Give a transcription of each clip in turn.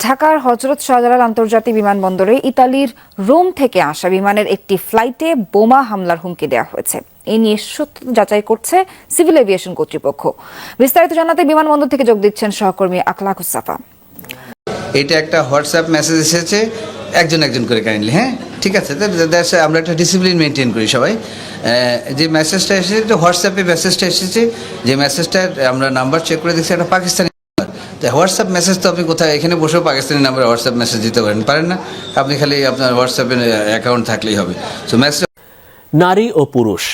ঢাকার হজরত শাহজালাল আন্তর্জাতিক বিমানবন্দরে ইতালির রোম থেকে আসা বিমানের একটি ফ্লাইটে বোমা হামলার হুমকি দেওয়া হয়েছে। এ নিয়ে সত্য যাচাই করছে সিভিল এভিয়েশন কর্তৃপক্ষ। বিস্তারিত জানাতে বিমানবন্দর থেকে যোগ দিচ্ছেন সহকর্মী আকলাকুস সাফা এটা একটা হোয়াটসঅ্যাপ মেসেজ এসেছে। একজন একজন করে কাইন্ডলি হ্যাঁ? ঠিক আছে আমরা একটা ডিসিপ্লিন মেনটেন করি সবাই। যে মেসেজটা এসেছে হোয়াটসঅ্যাপে মেসেজটা এসেছে। যে মেসেজটা আমরা নাম্বার চেক করে দেখছি একটা পাকিস্তানি হোয়াটসঅ্যাপ মেসেজ তো আপনি কোথায়, এখানে বসেও পাকিস্তানি নাম্বারে হোয়াটসঅ্যাপ মেসেজ দিতে পারেন। পারেন না? আপনি খালি আপনার হোয়াটসঅ্যাপে অ্যাকাউন্ট থাকলেই হবে। সো মেসেজ নারী ও পুরুষ,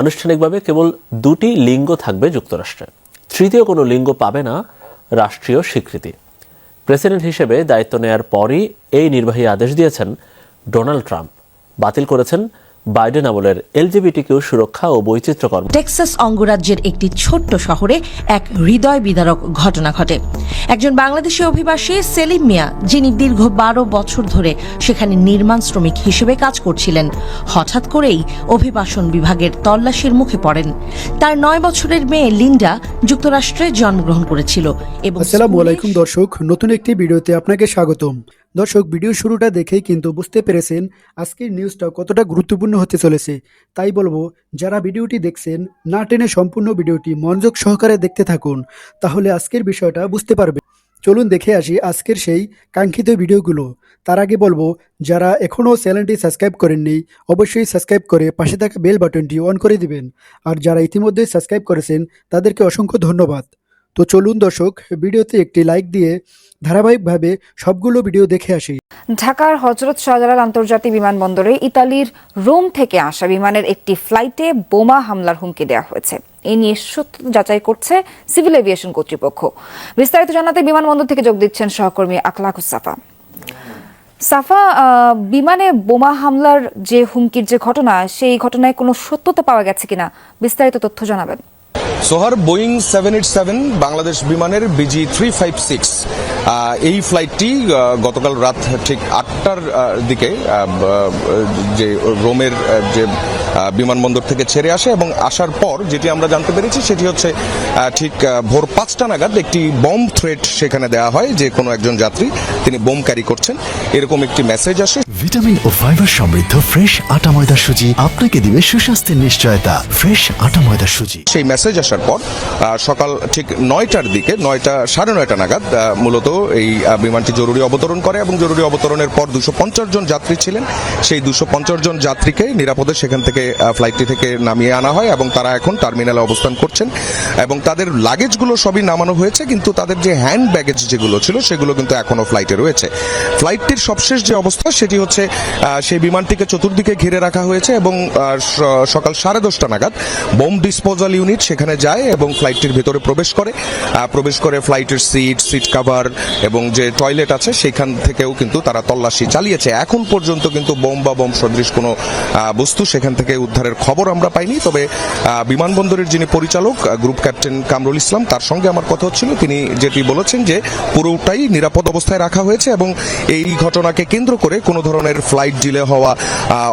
আনুষ্ঠানিকভাবে কেবল দুটি লিঙ্গ থাকবে যুক্তরাষ্ট্রে। তৃতীয় কোনো লিঙ্গ পাবে না রাষ্ট্রীয় স্বীকৃতি। প্রেসিডেন্ট হিসেবে দায়িত্ব নেয়ার পরই এই নির্বাহী আদেশ দিয়েছেন ডোনাল্ড ট্রাম্প। বাতিল করেছেন বাইডেন আমলের এলজিবিটিকিউ সুরক্ষা ও বৈচিত্র্য কর্ম টেক্সাস অঙ্গরাজ্যের একটি ছোট্ট শহরে এক হৃদয় বিদারক ঘটনা ঘটে। একজন বাংলাদেশি অভিবাসী সেলিম মিয়া যিনি দীর্ঘ বারো বছর ধরে সেখানে নির্মাণ শ্রমিক হিসেবে কাজ করছিলেন। হঠাৎ করেই অভিবাসন বিভাগের তল্লাশির মুখে পড়েন। তার নয় বছরের মেয়ে লিন্ডা যুক্তরাষ্ট্রে জন্মগ্রহণ করেছিল এবং আসসালামু আলাইকুম দর্শক নতুন একটি ভিডিওতে আপনাকে স্বাগতম। দর্শক, ভিডিও শুরুটা দেখেই কিন্তু বুঝতে পেরেছেন আজকের নিউজটা কতটা গুরুত্বপূর্ণ হতে চলেছে। তাই বলব, যারা ভিডিওটি দেখছেন, না টেনে সম্পূর্ণ ভিডিওটি মনোযোগ সহকারে দেখতে থাকুন, তাহলে আজকের বিষয়টা বুঝতে পারবে চলুন দেখে আসি আজকের সেই কাঙ্ক্ষিত ভিডিওগুলো। তার আগে বলব, যারা এখনও চ্যানেলটি সাবস্ক্রাইব করেননি, অবশ্যই সাবস্ক্রাইব করে পাশে থাকা বেল বাটনটি অন করে দিবেন। আর যারা ইতিমধ্যে সাবস্ক্রাইব করেছেন, তাদেরকে অসংখ্য ধন্যবাদ। তো চলুন দর্শক, ভিডিওতে একটি লাইক দিয়ে ধারাবাহিকভাবে সবগুলো ভিডিও দেখে আসি। ঢাকার হজরত শাহজালাল আন্তর্জাতিক বিমানবন্দরে ইতালির রোম থেকে আসা বিমানের একটি ফ্লাইটে বোমা হামলার হুমকি দেওয়া হয়েছে। এ নিয়ে সত্য যাচাই করছে সিভিল এভিয়েশন কর্তৃপক্ষ। বিস্তারিত জানাতে বিমানবন্দর থেকে যোগ দিচ্ছেন সহকর্মী আকলাকুস সাফা। বিমানে বোমা হামলার যে হুমকির যে ঘটনা, সেই ঘটনায় কোনো সত্যতা পাওয়া গেছে কিনা বিস্তারিত তথ্য জানাবেন। সোহার Boeing seven eight seven, Bangladesh বিমানের বিজি থ্রি ফাইভ সিক্স। এই ফ্লাইটটি গতকাল রাত ঠিক আটটার দিকে যে রোমের যে বিমানবন্দর থেকে ছেড়ে আসে এবং আসার পর যেটি আমরা জানতে পেরেছি সেটি হচ্ছে ঠিক ভোর পাঁচটা নাগাদ একটি বম থ্রেট সেখানে দেওয়া হয় যে কোনো একজন যাত্রী তিনি বোম ক্যারি করছেন। এরকম একটি মেসেজ আসে। ভিটামিন ও ফাইবার সমৃদ্ধ ফ্রেশ আটা ময়দা সুজি আপনাকে দিবে সুস্বাস্থ্যের নিশ্চয়তা। ফ্রেশ আটা ময়দা সুজি। সেই মেসেজ আসার পর সকাল ঠিক নয়টার দিকে নয়টা সাড়ে নয়টা নাগাদ মূলত এই বিমানটি জরুরি অবতরণ করে এবং জরুরি অবতরণের পর দুশো পঞ্চাশ জন যাত্রী ছিলেন। সেই দুশো পঞ্চাশ জন যাত্রীকে নিরাপদে সেখান থেকে ফ্লাইটটি থেকে নামিয়ে আনা হয় এবং তারা এখন টার্মিনালে অবস্থান করছেন এবং তাদের লাগেজগুলো সবই নামানো হয়েছে, কিন্তু তাদের যে হ্যান্ড ব্যাগেজ যেগুলো ছিল সেগুলো কিন্তু এখনও ফ্লাইটে রয়েছে। ফ্লাইটটির সবশেষ যে অবস্থা সেটি হচ্ছে সেই বিমানটিকে চতুর্দিকে ঘিরে রাখা হয়েছে এবং সকাল সাড়ে দশটা নাগাদ বোম ডিসপোজাল ইউনিট সেখানে যায় এবং ফ্লাইটটির ভেতরে প্রবেশ করে। প্রবেশ করে ফ্লাইটের সিট সিট কাভার এবং যে টয়লেট আছে সেখান থেকেও কিন্তু তারা তল্লাশি চালিয়েছে। এখন পর্যন্ত কিন্তু বোম বা বোম সদৃশ কোনো বস্তু সেখান থেকে উদ্ধারের খবর আমরা পাইনি, তবে বিমানবন্দরের যিনি পরিচালক গ্রুপ ক্যাপ্টেন কামরুল ইসলাম, তার সঙ্গে আমার কথা হচ্ছিল। তিনি যেটি বলেছেন যে, পুরোটাই নিরাপদ অবস্থায় রাখা হয়েছে এবং এই ঘটনাকে কেন্দ্র করে কোনো ধরনের ফ্লাইট ডিলে হওয়া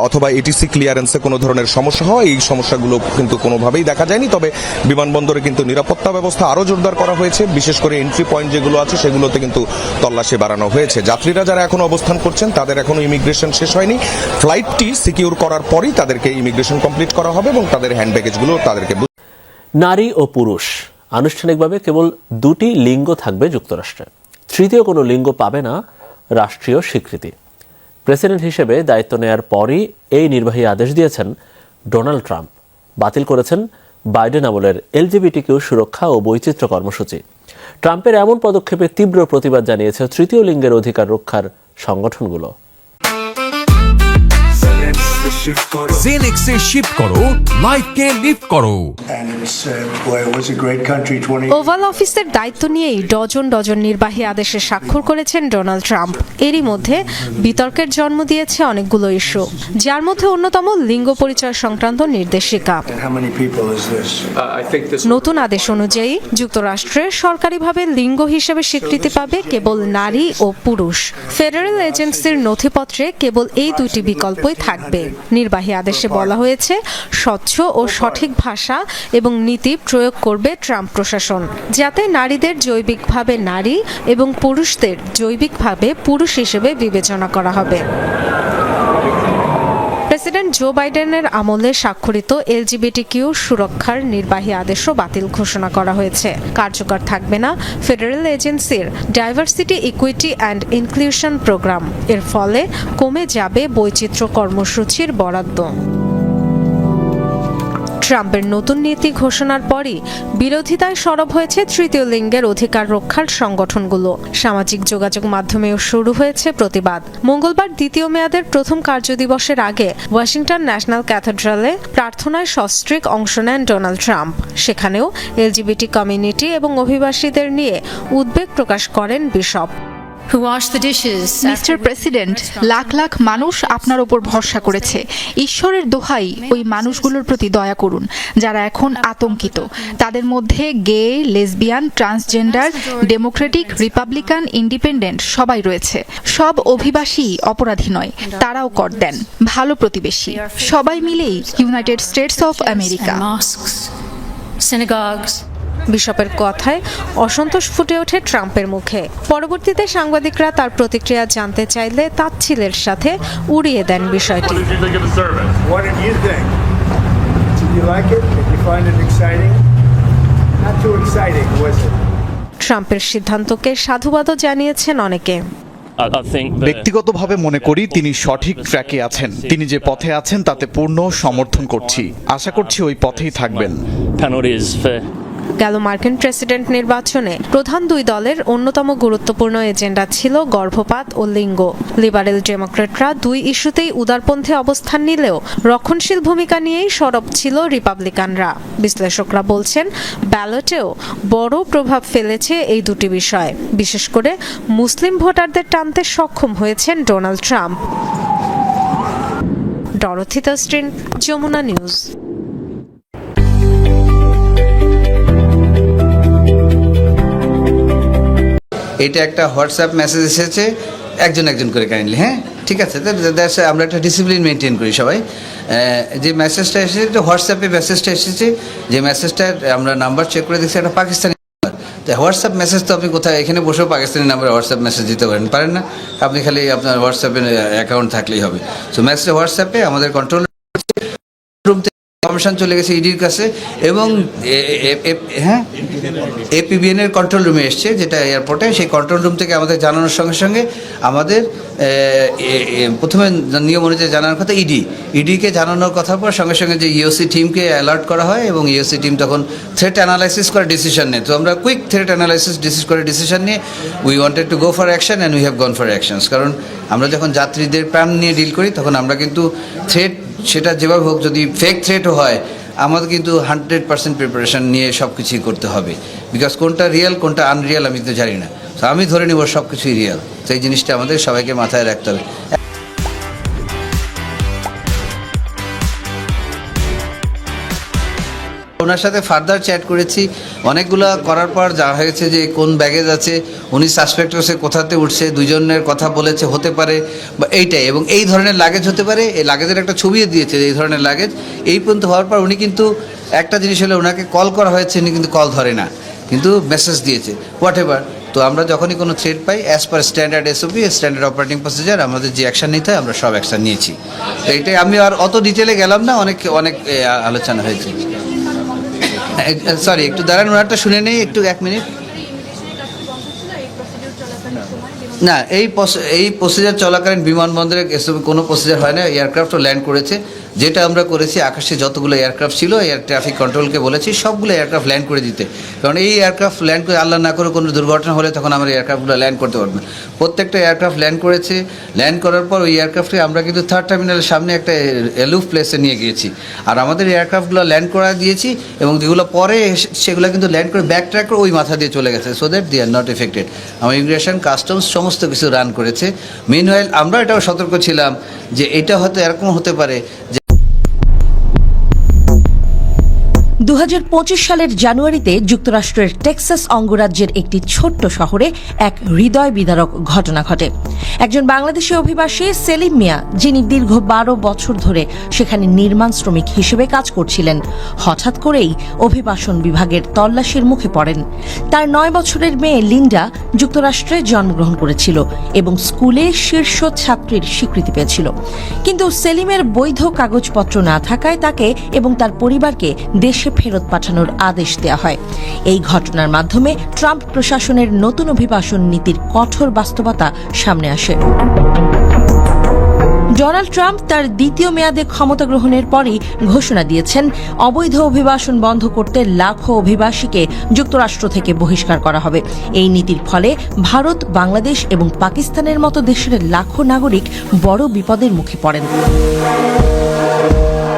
অথবা এটিসি ক্লিয়ারেন্সে কোনো ধরনের সমস্যা হওয়া, এই সমস্যাগুলো কিন্তু কোনোভাবেই দেখা যায়নি। তবে বিমানবন্দরে কিন্তু নিরাপত্তা ব্যবস্থা আরও জোরদার করা হয়েছে, বিশেষ করে এন্ট্রি পয়েন্ট যেগুলো আছে, সেগুলোতে কিন্তু তল্লাশি বাড়ানো হয়েছে। যাত্রীরা যারা এখন অবস্থান করছেন, তাদের এখনও ইমিগ্রেশন শেষ হয়নি। ফ্লাইটটি সিকিউর করার পরই তাদেরকে ইমিগ্রেশন কমপ্লিট করা হবে এবং তাদের হ্যান্ড ব্যাগেজগুলো তাদেরকে নারী ও পুরুষ। আনুষ্ঠানিকভাবে কেবল দুটি লিঙ্গ থাকবে যুক্তরাষ্ট্রে। তৃতীয় কোনো লিঙ্গ পাবে না রাষ্ট্রীয় স্বীকৃতি। প্রেসিডেন্ট হিসেবে দায়িত্ব নেয়ার পরই এই নির্বাহী আদেশ দিয়েছেন ডোনাল্ড ট্রাম্প। বাতিল করেছেন বাইডেন আমলের এলজিবিটিকিউ সুরক্ষা ও বৈচিত্র্য কর্মসূচি। ট্রাম্পের এমন পদক্ষেপে তীব্র প্রতিবাদ জানিয়েছে তৃতীয় লিঙ্গের অধিকার রক্ষার সংগঠনগুলো। জেনেক্সে শিফট করো লাইফকে লিফট করো। Uh, 20 ওভাল অফিসের দায়িত্ব নিয়েই ডজন ডজন নির্বাহী আদেশে স্বাক্ষর করেছেন ডোনাল্ড ট্রাম্প এরই মধ্যে বিতর্কের জন্ম দিয়েছে অনেকগুলো ইস্যু যার মধ্যে অন্যতম লিঙ্গ পরিচয় সংক্রান্ত নির্দেশিকা। This? নতুন আদেশ অনুযায়ী যুক্তরাষ্ট্রে সরকারিভাবে লিঙ্গ হিসেবে স্বীকৃতি পাবে কেবল নারী ও পুরুষ। ফেডারেল এজেন্সির নথিপত্রে কেবল এই দুটি বিকল্পই থাকবে। নির্বাহী আদেশে বলা হয়েছে স্বচ্ছ ও সঠিক ভাষা এবং নীতি প্রয়োগ করবে ট্রাম্প প্রশাসন। যাতে নারীদের জৈবিকভাবে নারী এবং পুরুষদের জৈবিকভাবে পুরুষ হিসেবে বিবেচনা করা হবে। প্রেসিডেন্ট জো বাইডেনের আমলে স্বাক্ষরিত এলজিবিটি কিউ সুরক্ষার নির্বাহী আদেশও বাতিল ঘোষণা করা হয়েছে। কার্যকর থাকবে না ফেডারেল এজেন্সির diversity equity and inclusion programme. এর ফলে কমে যাবে বৈচিত্র্য কর্মসূচির বরাদ্দ। ট্রাম্পের নতুন নীতি ঘোষণার পরই বিরোধিতায় সরব হয়েছে তৃতীয় লিঙ্গের অধিকার রক্ষার সংগঠনগুলো। সামাজিক যোগাযোগ মাধ্যমেও শুরু হয়েছে প্রতিবাদ। মঙ্গলবার দ্বিতীয় মেয়াদের প্রথম কার্যদিবসের আগে ওয়াশিংটন ন্যাশনাল ক্যাথেড্রালে প্রার্থনায় সস্ত্রীক অংশ নেন ডোনাল্ড ট্রাম্প। সেখানেও এলজিবিটি কমিউনিটি এবং অভিবাসীদের নিয়ে উদ্বেগ প্রকাশ করেন bishop. Mister president lakh lakh মানুষ আপনার ওপর ভরসা করেছে। ঈশ্বরের দোহাই ওই মানুষগুলোর প্রতি দয়া করুন যারা এখন আতঙ্কিত। তাদের মধ্যে gay lesbian transgender Democratic Republican independent সবাই রয়েছে। সব অভিবাসী অপরাধী নয় তারাও কর দেন। ভালো প্রতিবেশী সবাই মিলেই ইউনাইটেড স্টেটস অফ আমেরিকা বিশপের কথায় অসন্তোষ ফুটে ওঠে ট্রাম্পের মুখে। পরবর্তীতে সাংবাদিকরা তার প্রতিক্রিয়া জানতে চাইলে তাচ্ছিলের সাথে উড়িয়ে দেন বিষয়টি? ট্রাম্পের সিদ্ধান্তকে সাধুবাদও জানিয়েছেন অনেকে। ব্যক্তিগতভাবে মনে করি তিনি সঠিক ট্র্যাকে আছেন। তিনি যে পথে আছেন তাতে পূর্ণ সমর্থন করছি। আশা করছি ওই পথেই থাকবেন। গেল মার্কিন প্রেসিডেন্ট নির্বাচনে। প্রধান দুই দলের অন্যতম গুরুত্বপূর্ণ এজেন্ডা ছিল গর্ভপাত ও লিঙ্গ। লিবারেল ডেমোক্রেটরা দুই ইস্যুতেই উদারপন্থী অবস্থান নিলেও রক্ষণশীল ভূমিকা নিয়েই সরব ছিল রিপাবলিকানরা। বিশ্লেষকরা বলছেন, ব্যালটেও বড় প্রভাব ফেলেছে এই দুটি বিষয়। বিশেষ করে মুসলিম ভোটারদের টানতে সক্ষম হয়েছেন ডোনাল্ড ট্রাম্প। ডরথি স্ট্রিন যমুনা নিউজ। এটা একটা হোয়াটসঅ্যাপ মেসেজ এসেছে, একজন একজন করে কাইন্ডলি হ্যাঁ? ঠিক আছে আমরা একটা ডিসিপ্লিন মেনটেন করি সবাই। যে মেসেজটা এসেছে হোয়াটসঅ্যাপে মেসেজটা এসেছে, যে মেসেজটা আমরা নাম্বার চেক করে দেখছি, একটা পাকিস্তানি তো হোয়াটসঅ্যাপ মেসেজ তো আপনি কোথায়, এখানে বসেও পাকিস্তানি নাম্বারে হোয়াটসঅ্যাপ মেসেজ দিতে পারেন। পারেন না, আপনি খালি আপনার হোয়াটসঅ্যাপে অ্যাকাউন্ট থাকলেই হবে। সো মেসেজটা হোয়াটসঅ্যাপে আমাদের কন্ট্রোল ইনফরমেশন চলে গেছে ইডির কাছে এবং হ্যাঁ? এপিবিএনের কন্ট্রোল রুমে এসছে, যেটা এয়ারপোর্টে সেই কন্ট্রোল রুম থেকে আমাদের জানানোর সঙ্গে সঙ্গে আমাদের প্রথমে নিয়ম অনুযায়ী জানানোর কথা ইডি। ইডিকে জানানোর কথার পর সঙ্গে সঙ্গে যে ইওসি টিমকে অ্যালার্ট করা হয় এবং ইওসি টিম তখন থ্রেট অ্যানালাইসিস করে ডিসিশন নেয়। তো আমরা কুইক থ্রেট অ্যানালাইসিস ডিসিস করে ডিসিশন নিয়ে we wanted to go for action and we have gone for actions কারণ আমরা যখন যাত্রীদের প্রাণ নিয়ে ডিল করি, তখন আমরা কিন্তু থ্রেট সেটা যেভাবে হোক, যদি ফেক থ্রেটও হয়, আমাদের কিন্তু হান্ড্রেড পার্সেন্ট প্রিপারেশান নিয়ে সব কিছুই করতে হবে। বিকজ কোনটা রিয়েল কোনটা আনরিয়াল আমি তো জানি না। তো আমি ধরে নেব সব কিছুই রিয়েল সেই জিনিসটা আমাদের সবাইকে মাথায় রাখতে হবে। ওনার সাথে ফার্দার চ্যাট করেছি। অনেকগুলো করার পর যা হয়েছে যে কোন ব্যাগেজ আছে, উনি সাসপেক্ট হচ্ছে কোথাতে উঠছে দুজনের কথা বলেছে, হতে পারে বা এইটাই। এবং এই ধরনের লাগেজ হতে পারে, এই লাগেজের একটা ছবিও দিয়েছে এই ধরনের লাগেজ এই পর্যন্ত হওয়ার পর উনি কিন্তু একটা জিনিস হলে ওনাকে কল করা হয়েছে, উনি কিন্তু কল ধরে না, কিন্তু মেসেজ দিয়েছে। হোয়াট এভার তো আমরা যখনই কোনো থ্রেড পাই as per standard SOP standard operating procedure আমাদের যে অ্যাকশন নিতে হয়, আমরা সব অ্যাকশন নিয়েছি। তো এটাই আমি আর অত ডিটেলে গেলাম না, অনেক অনেক আলোচনা হয়েছে। সরি একটু দাঁড়ান, ওনারটা শুনে নেই, একটু এক মিনিট। না, এই এই প্রসিজার চলাকালীন বিমানবন্দরে কোনো প্রসিজার হয় না এয়ারক্রাফটও ল্যান্ড করেছে। যেটা আমরা করেছি, আকাশে যতগুলো এয়ারক্রাফট ছিল এয়ার ট্রাফিক কন্ট্রোলকে বলেছি, সবগুলো এয়ারক্রাফট ল্যান্ড করে দিতে। কারণ এই এয়ারক্রাফট ল্যান্ড করে আল্লাহ না করে কোনো দুর্ঘটনা হলে তখন আমরা এয়ারক্রাফটগুলো ল্যান্ড করতে পারব না। প্রত্যেকটা এয়ারক্রাফট ল্যান্ড করেছে। ল্যান্ড করার পর ওই এয়ারক্রাফটে আমরা কিন্তু থার্ড টার্মিনালের সামনে একটা এলুফ প্লেসে নিয়ে গিয়েছি। আর আমাদের এয়ারক্রাফটগুলো ল্যান্ড করা দিয়েছি এবং যেগুলো পরে সেগুলো কিন্তু ল্যান্ড করে ব্যাক ট্র্যাক করে ওই মাথা দিয়ে চলে গেছে। So that they are not affected আমার ইমিগ্রেশন কাস্টমস সমস্ত কিছু রান করেছে। মিন আমরা এটাও সতর্ক ছিলাম যে এটা হয়তো এরকম হতে পারে যে সালের জানুয়ারিতে যুক্তরাষ্ট্রের টেক্সাস অঙ্গরাজ্যের একটি ছোট্ট শহরে এক হৃদয় বিদারক ঘটনা ঘটে। একজন বাংলাদেশি অভিবাসী, সেলিম মিয়া, যিনি দীর্ঘ বারো বছর ধরে সেখানে নির্মাণ শ্রমিক হিসেবে কাজ করছিলেন, হঠাৎ করেই অভিবাসন বিভাগের তল্লাশির মুখে পড়েন। তার নয় বছরের মেয়ে লিন্ডা যুক্তরাষ্ট্রে জন্মগ্রহণ করেছিল এবং স্কুলে শীর্ষ ছাত্রীর স্বীকৃতি পেয়েছিল। কিন্তু সেলিমের বৈধ কাগজপত্র না থাকায় তাকে এবং তার পরিবারকে দেশে ফেরত পাঠানোর আদেশ দেওয়া হয়। এই ঘটনার মাধ্যমে ট্রাম্প প্রশাসনের নতুন অভিবাসন নীতির কঠোর বাস্তবতা সামনে আসে। ডোনাল্ড ট্রাম্প তার দ্বিতীয় মেয়াদে ক্ষমতা গ্রহণের পরই ঘোষণা দিয়েছেন, অবৈধ অভিবাসন বন্ধ করতে লাখো অভিবাসীকে যুক্তরাষ্ট্র থেকে বহিষ্কার করা হবে। এই নীতির ফলে ভারত, বাংলাদেশ এবং পাকিস্তানের মতো দেশের লাখো নাগরিক বড় বিপদের মুখে পড়েন।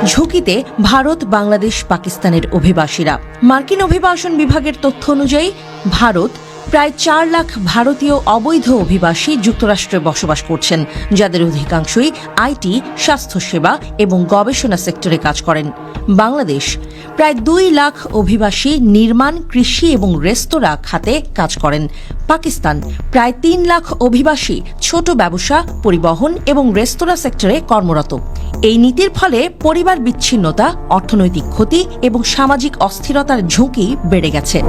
ঝুঁকিতে ভারত বাংলাদেশ পাকিস্তানের অভিবাসীরা। মার্কিন অভিবাসন বিভাগের তথ্য অনুযায়ী ভারত প্রায় চার লাখ ভারতীয় অবৈধ অভিবাসী যুক্তরাষ্ট্রে বসবাস করছেন, যাদের অধিকাংশই আইটি, স্বাস্থ্যসেবা এবং গবেষণা সেক্টরে কাজ করেন। বাংলাদেশ, প্রায় দুই লাখ অভিবাসী নির্মাণ, কৃষি এবং রেস্তোরাঁ খাতে কাজ করেন। পাকিস্তান, প্রায় তিন লাখ অভিবাসী ছোট ব্যবসা, পরিবহন এবং রেস্তোরাঁ সেক্টরে কর্মরত। এই নীতির ফলে পরিবার বিচ্ছিন্নতা, অর্থনৈতিক ক্ষতি এবং সামাজিক অস্থিরতার ঝুঁকি বেড়ে গেছে।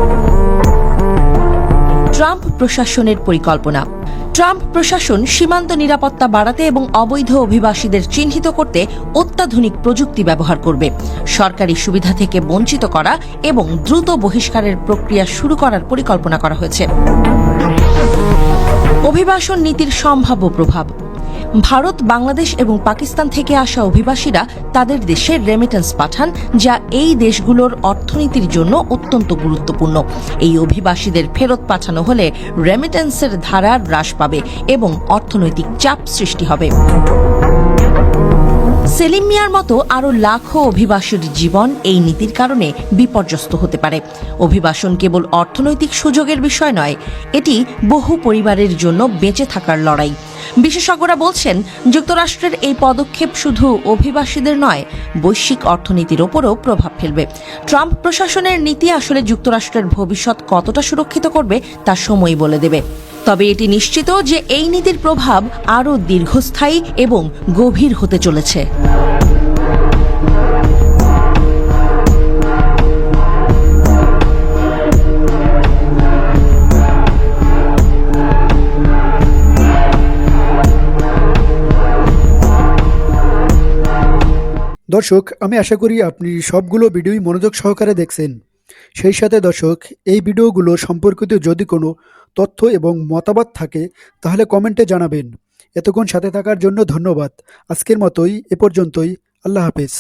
ট্রাম্প প্রশাসনের পরিকল্পনা। ট্রাম্প প্রশাসন সীমান্ত নিরাপত্তা বাড়াতে এবং অবৈধ অভিবাসীদের চিহ্নিত করতে অত্যাধুনিক প্রযুক্তি ব্যবহার করবে। সরকারি সুবিধা থেকে বঞ্চিত করা এবং দ্রুত বহিষ্কারের প্রক্রিয়া শুরু করার পরিকল্পনা করা হয়েছে। অভিবাসন নীতির সম্ভাব্য প্রভাব। ভারত, বাংলাদেশ এবং পাকিস্তান থেকে আসা অভিবাসীরা তাদের দেশে রেমিটেন্স পাঠান, যা এই দেশগুলোর অর্থনীতির জন্য অত্যন্ত গুরুত্বপূর্ণ। এই অভিবাসীদের ফেরত পাঠানো হলে রেমিটেন্সের ধারা হ্রাস পাবে এবং অর্থনৈতিক চাপ সৃষ্টি হবে। সেলিম মিয়ার মতো আরও লাখো অভিবাসীর জীবন এই নীতির কারণে বিপর্যস্ত হতে পারে। অভিবাসন কেবল অর্থনৈতিক সুযোগের বিষয় নয়, এটি বহু পরিবারের জন্য বেঁচে থাকার লড়াই। বিশেষজ্ঞরা বলছেন, যুক্তরাষ্ট্রের এই পদক্ষেপ শুধু অভিবাসীদের নয়, বৈশ্বিক অর্থনীতির ওপরও প্রভাব ফেলবে। ট্রাম্প প্রশাসনের নীতি আসলে যুক্তরাষ্ট্রের ভবিষ্যৎ কতটা সুরক্ষিত করবে, তা সময় বলে দেবে। তবে এটি নিশ্চিত যে এই নীতির প্রভাব আরও দীর্ঘস্থায়ী এবং গভীর হতে চলেছে। দর্শক, আমি আশা করি আপনি সবগুলো ভিডিওই মনোযোগ সহকারে দেখছেন। সেই সাথে দর্শক, এই ভিডিওগুলো সম্পর্কিত যদি কোনো তথ্য এবং মতামত থাকে, তাহলে কমেন্টে জানাবেন। এতক্ষণ সাথে থাকার জন্য ধন্যবাদ। আজকের মতোই, এ পর্যন্তই। আল্লাহ হাফেজ।